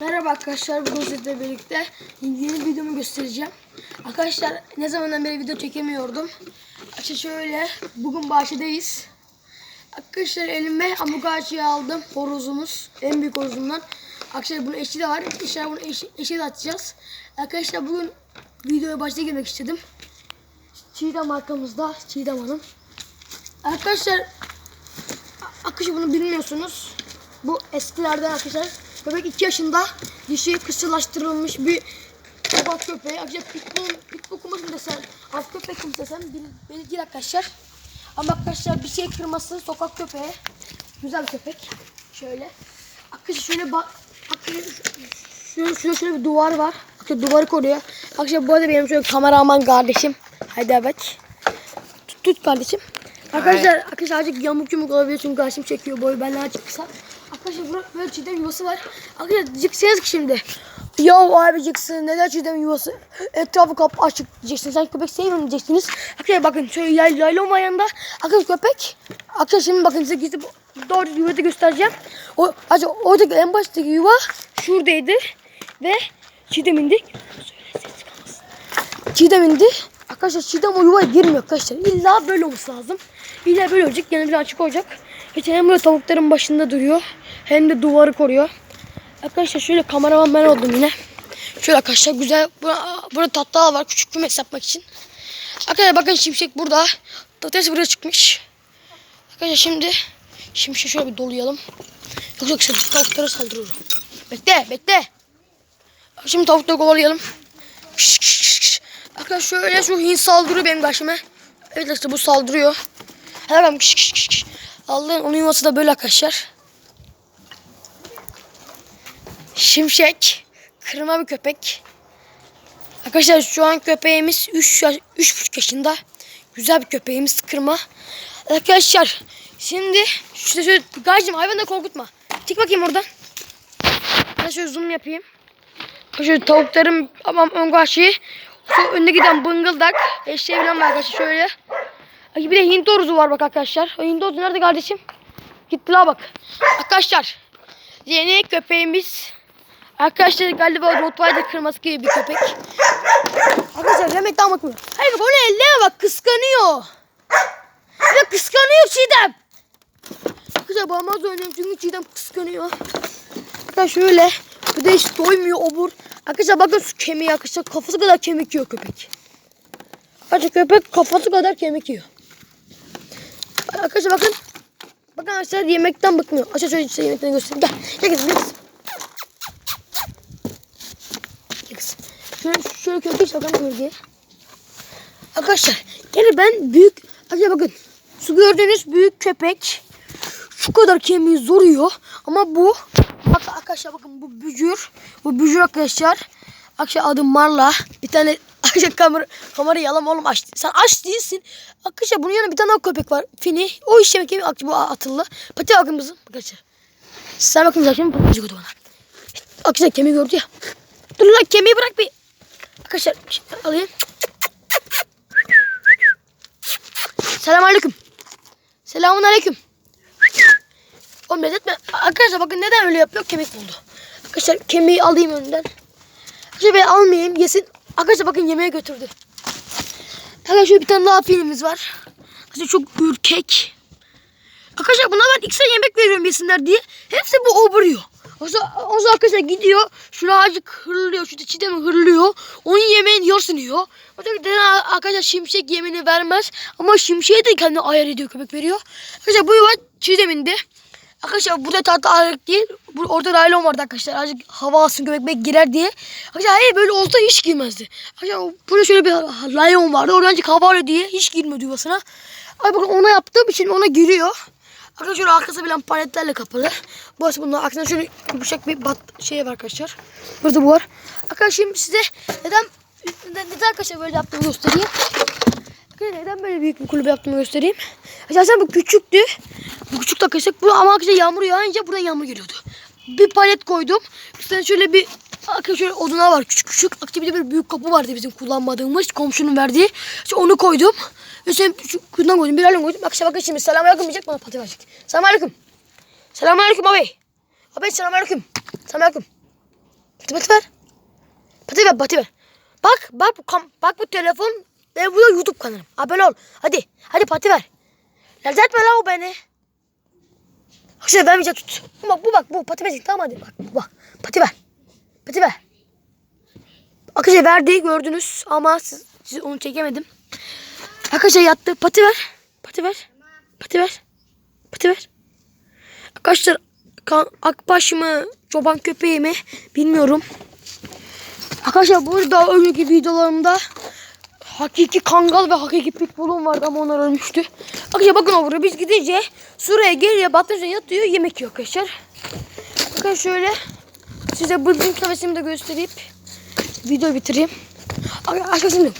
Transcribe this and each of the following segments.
Merhaba arkadaşlar bugün sizlerle birlikte yeni videomu göstereceğim. Arkadaşlar ne zamandan beri video çekemiyordum. İşte şöyle bugün bahçedeyiz. Arkadaşlar elime amugacıyı aldım horozumuz en büyük horozumdan. Arkadaşlar bunun eşi de var. İnşallah bunu eşi, eşi de atacağız. Arkadaşlar bugün videoya başta girmek istedim. Çiğdem arkamızda Çiğdem Hanım. Arkadaşlar Akışı bunu bilmiyorsunuz. Bu eskilerden arkadaşlar. Köpek 2 yaşında dişi kısırlaştırılmış bir sokak köpeği. Arkadaşlar pitbull, pitbull kumaşı desem, af köpek bil- bilgili arkadaşlar. Ama arkadaşlar bir şey kırması sokak köpeği. Güzel bir köpek. Şöyle. Arkadaşlar şöyle bak. Şöyle, şöyle, şöyle bir duvar var. Arkadaşlar duvarı koruyor. Arkadaşlar bu arada benim şöyle kameraman kardeşim. Hadi evet. Tut, tut kardeşim. Arkadaşlar, arkadaşlar azıcık yamuk yumuk olabilir çünkü karşım çekiyor boyu benden azıcık kısa. Arkadaşlar burada böyle çiğdem yuvası var. Arkadaşlar diyeceksiniz ki şimdi. Ya abi diyeceksin neden çiğdem yuvası? Etrafı kapı açık diyeceksiniz. Sen köpek sevmiyor mu diyeceksiniz. Arkadaşlar bakın şöyle yay, yaylon var yanında. Arkadaşlar köpek. Arkadaşlar şimdi bakın size gidip doğru yuvayı da göstereceğim. O, arkadaşlar oradaki en baştaki yuva şuradaydı. Ve ses çıkamaz. Çiğdem indi. Arkadaşlar Çiğdem o yuvaya girmiyor arkadaşlar. İlla böyle olması lazım. İlla böyle olacak. Yani bir açık olacak. Geçen hem böyle tavukların başında duruyor. Hem de duvarı koruyor. Arkadaşlar şöyle kameraman ben oldum yine. Şöyle arkadaşlar güzel. Burada, tatlı var. Küçük kümes yapmak için. Arkadaşlar bakın şimşek burada. Patates buraya çıkmış. Arkadaşlar şimdi şimşek şöyle bir dolayalım. Yoksa kısa tavuklara saldırır. Bekle bekle. Şimdi tavukları kovalayalım. Kış. Arkadaşlar şöyle şu Hint saldırıyor benim karşıma. Evet işte bu saldırıyor. Kış kış kış kış. Allah'ın onun yuvası da böyle arkadaşlar. Şimşek. Kırma bir köpek. Arkadaşlar şu an köpeğimiz 3 yaş, 3,5 yaşında. Güzel bir köpeğimiz kırma. Arkadaşlar şimdi şöyle şöyle Gaycım hayvanı da korkutma. Çık bakayım oradan. Ben şöyle zoom yapayım. Şöyle tavuklarım amam ön karşı. Şu önüne giden bıngıldak. Eşeği var arkadaşlar şöyle. Bir de Hint horozu var bak arkadaşlar. O Hint horozu nerede kardeşim? Gitti la bak. Arkadaşlar. Yeni köpeğimiz. Arkadaşlar galiba Rottweiler kırması gibi bir köpek. Arkadaşlar Remek'ten bakmıyor. Hayır bak onu elleme bak kıskanıyor. Ya kıskanıyor Çiğdem. Arkadaşlar bağımaz oynuyorum çünkü Çiğdem kıskanıyor. Arkadaşlar şöyle. Bir de hiç doymuyor obur. Arkadaşlar bakın şu kemiği arkadaşlar kafası kadar kemik yiyor köpek. Arkadaşlar köpek kafası kadar kemik yiyor. Arkadaşlar bakın. Bakın arkadaşlar yemekten bıkmıyor. Aşağı şöyle size yemekten göstereyim. Gel. Gel kızım. Gel kızım. Gel kızım. Şöyle, şöyle köpek işte bakalım gölgeye. Arkadaşlar gene ben büyük. Arkadaşlar bakın. Şu gördüğünüz büyük köpek. Şu kadar kemiği zor yiyor. Ama bu Bak arkadaşlar bakın bu bücür. Bu bücür arkadaşlar. Arkadaşlar adı Marla. Bir tane arkadaşlar kamera, kamerayı yalan oğlum aç. Sen aç değilsin. Arkadaşlar bunun yanında bir tane daha köpek var. Fini. O iş yemek yemiyor. Bu atıllı. Pati bakın kızım. Arkadaşlar. Sen bakın şimdi pati götü bana. Arkadaşlar kemiği gördü ya. Dur lan kemiği bırak bir. Arkadaşlar şimdi alayım. Selamünaleyküm. Selamun aleyküm. Oğlum etme. Arkadaşlar bakın neden öyle yapıyor? Kemik buldu. Arkadaşlar kemiği alayım önden. Arkadaşlar ben almayayım yesin. Arkadaşlar bakın yemeğe götürdü. Arkadaşlar bir tane daha filmimiz var. Arkadaşlar çok ürkek. Arkadaşlar buna ben ikisine yemek veriyorum yesinler diye. Hepsi bu oburuyor. O zaman, o arkadaşlar gidiyor. Şunu azıcık hırlıyor. Şu çiğdemi hırlıyor. Onun yemeğini yiyorsun yiyor. O denen arkadaşlar şimşek yemini vermez. Ama şimşeği de kendi ayar ediyor köpek veriyor. Arkadaşlar bu yuva çiğdeminde. Arkadaşlar burada tahta ağırlık değil. Orada raylon vardı arkadaşlar. Azıcık hava alsın belki girer diye. Arkadaşlar hayır böyle olsa hiç girmezdi. Arkadaşlar burada şöyle bir rayon vardı. Oradan azıcık hava alıyor diye hiç girmedi yuvasına. Ay bakın ona yaptığım için ona giriyor. Arkadaşlar arkası bilen paletlerle kapalı. Burası bunun arkasında şöyle yumuşak bir bat şey var arkadaşlar. Burada bu var. Arkadaşlar şimdi size neden neden, neden arkadaşlar böyle yaptığımı göstereyim. Neden böyle büyük bir kulübe yaptığımı göstereyim. Arkadaşlar bu küçüktü. Bu küçük arkadaşlar. Bu ama arkadaşlar yağmur yağınca buradan yağmur geliyordu. Bir palet koydum. Üstüne şöyle bir arkadaşlar şöyle oduna var küçük küçük. Arkadaşlar bir de büyük kapı vardı bizim kullanmadığımız. Komşunun verdiği. İşte onu koydum. Üstüne şu kutudan koydum. Bir alın koydum. Arkadaşlar bakın şimdi selamünaleyküm diyecek bana pati verecek. Selamünaleyküm. Selamünaleyküm abi. Abi selamünaleyküm. Selamünaleyküm. Pati pati ver. Pati ver pati ver. Bak bak bu kam bak bu telefon ve bu da YouTube kanalım. Abone ol. Hadi. Hadi pati ver. Nerede etme lan o beni. Şöyle vermeyeceğim tut. Bak bu bak bu pati verecek tamam hadi bak bu bak. Pati ver. Pati ver. Arkadaşlar verdi gördünüz ama siz, siz onu çekemedim. Arkadaşlar yattı. Pati ver. Pati ver. Pati ver. Pati ver. Arkadaşlar kan, akbaş mı çoban köpeği mi bilmiyorum. Arkadaşlar burada önceki videolarımda hakiki kangal ve hakiki pitbull'um vardı ama onlar ölmüştü. Arkadaşlar bakın oraya biz gidince şuraya geriye batınca yatıyor yemek yiyor arkadaşlar. Bakın şöyle size bıldırım kafesimi de göstereyim. Video bitireyim. Arkadaşlar şimdi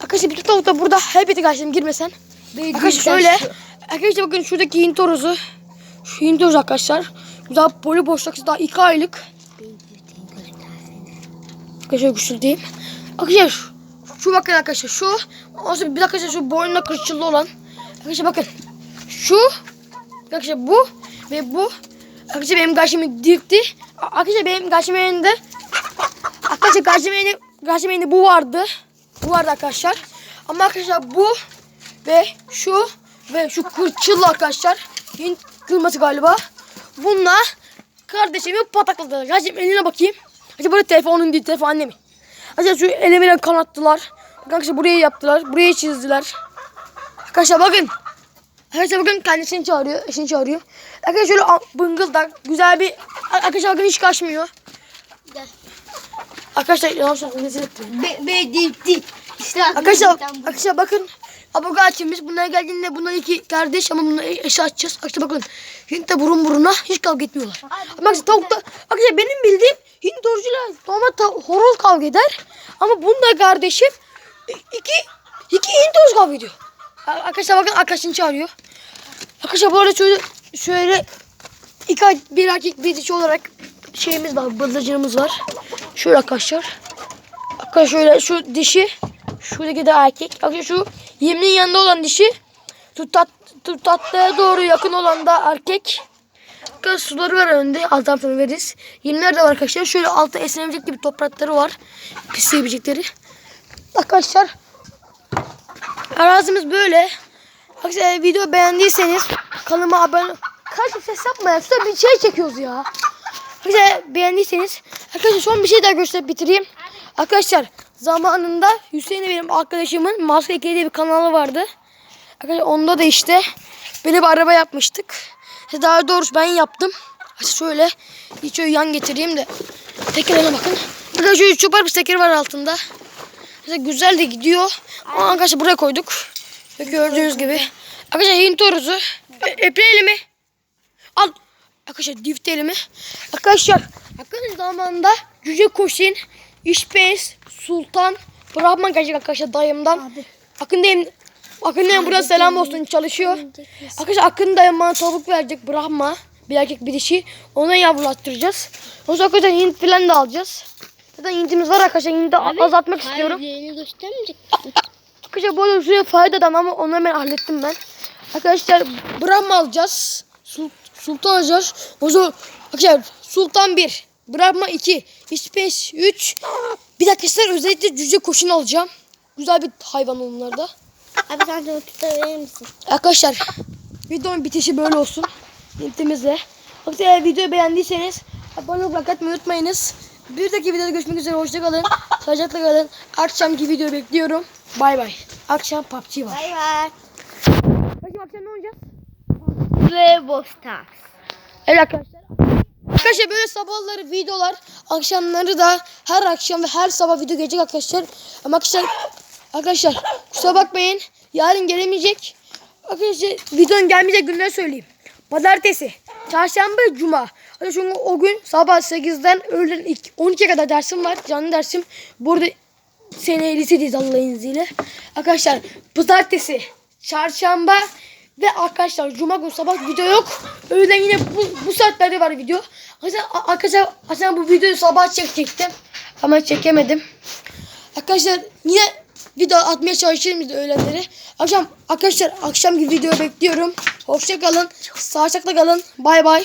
Arkadaşlar bütün tavuk da burada. Elbette kardeşim girmesen. Arkadaşlar şöyle. Arkadaşlar bakın şuradaki Hint horozu. Şu Hint horozu arkadaşlar. Güzel poli boşluksu daha 2 aylık. Arkadaşlar güçlü diyeyim. Arkadaşlar şu, bakın arkadaşlar şu. Sonra bir arkadaşlar şu boynuna kırçıllı olan. Arkadaşlar bakın. Şu. Arkadaşlar bu. Ve bu. Arkadaşlar benim karşımı dikti. Arkadaşlar benim karşımın elinde. Arkadaşlar karşımın elinde, elinde bu vardı. Bu vardı arkadaşlar. Ama arkadaşlar bu ve şu ve şu kırçıllı arkadaşlar. Hint kırması galiba. Bunlar kardeşimi patakladılar. Kardeşim eline bakayım. Acaba burada telefonun değil telefon annemin. Acaba şu elime kanattılar. Bakın Arkadaşlar burayı yaptılar. Burayı çizdiler. Arkadaşlar bakın. Arkadaşlar bakın kendisini çağırıyor. Eşini çağırıyor. Arkadaşlar şöyle bıngıldak. Güzel bir... Arkadaşlar bakın hiç kaçmıyor. Gel. Arkadaşlar yanlış ettim. Be, be değil değil. İşte Arkadaşlar, arkadaşlar bakın. Abuga açmış. Bunlar geldiğinde bunlar iki kardeş ama bunları eşi açacağız. Arkadaşlar bakın. Hint'te burun buruna hiç kavga etmiyorlar. Ama arkadaşlar tavukta, arkadaşlar benim bildiğim Hint orucuyla normal ta- horoz kavga eder. Ama bunda kardeşim i- iki, iki Hint horoz kavga ediyor. Arkadaşlar bakın arkadaşını çağırıyor. Arkadaşlar bu arada şöyle, şöyle iki, bir erkek bir dişi olarak şeyimiz var. Bıldırcınımız var. Şöyle arkadaşlar. Arkadaşlar şöyle şu dişi şuradaki de erkek. Arkadaşlar şu yeminin yanında olan dişi tutat tutatlıya doğru yakın olan da erkek. Arkadaşlar suları var önünde. Alttan sonra veririz. Yemler de var arkadaşlar. Şöyle altta esnebilecek gibi toprakları var. Pisleyebilecekleri. Arkadaşlar arazimiz böyle. Arkadaşlar video beğendiyseniz kanalıma abone Kaç ses yapma ya. Şurada bir şey çekiyoruz ya. Arkadaşlar beğendiyseniz arkadaşlar son bir şey daha gösterip bitireyim. Arkadaşlar zamanında Hüseyin benim arkadaşımın Maske 2 diye bir kanalı vardı. Arkadaşlar onda da işte böyle bir araba yapmıştık. Daha doğrusu ben yaptım. Şöyle hiç şöyle yan getireyim de tekerine bakın. Burada şöyle çubar bir teker var altında. Arkadaşlar güzel de gidiyor. Ama arkadaşlar buraya koyduk. Ve gördüğünüz gibi. Arkadaşlar Hint horozu. E, Eple mi? Al. Arkadaşlar difteli mi? Arkadaşlar arkadaşlar zamanında Cüce Koşin, İşbez, Sultan, Brahman gelecek arkadaşlar dayımdan. Abi. Akın dayım, Akın dayım burada selam olsun çalışıyor. Arkadaşlar Akın dayım bana tavuk verecek Brahma. Bir erkek bir dişi. Ona yavrulattıracağız. O zaman arkadaşlar Hint falan da alacağız. Zaten Hint'imiz var arkadaşlar. Hint'i azaltmak istiyorum. Hayır göstermeyecek. Arkadaşlar bu arada şuraya faydadan ama onu hemen hallettim ben. Arkadaşlar Brahma alacağız. Sul- Sultan alacağız. O zaman arkadaşlar Sultan 1. Brahma 2. İspeç 3. Bir dakika arkadaşlar özellikle cüce koşun alacağım. Güzel bir hayvan onlarda. Abi sen de tutabilir misin? Arkadaşlar videonun bitişi böyle olsun. Hintimizle. Arkadaşlar eğer videoyu beğendiyseniz abone olmayı atmayı unutmayınız. Bir dahaki videoda görüşmek üzere. Hoşçakalın. Sağlıcakla kalın. Akşamki videoyu bekliyorum. Bay bay. Akşam PUBG var. Bay bay. Bakayım akşam ne oynayacağız? Rainbow Stars. Evet arkadaşlar. Arkadaşlar böyle sabahları videolar, akşamları da her akşam ve her sabah video gelecek arkadaşlar. Ama arkadaşlar, arkadaşlar kusura bakmayın. Yarın gelemeyecek. Arkadaşlar videonun gelmeyecek günleri söyleyeyim. Pazartesi, çarşamba, cuma. Çünkü o gün sabah 8'den öğlen 12'ye kadar dersim var. Canlı dersim. Burada seneye lisedeyiz Allah'ın izniyle. Arkadaşlar pazartesi, çarşamba ve arkadaşlar cuma günü sabah video yok. Öğlen yine bu, bu saatlerde var video. Arkadaşlar, aslında bu videoyu sabah çekecektim. Ama çekemedim. Arkadaşlar yine video atmaya çalışırım biz öğlenleri. Akşam arkadaşlar akşam gibi video bekliyorum. Hoşça kalın. Sağlıcakla kalın. Bay bay.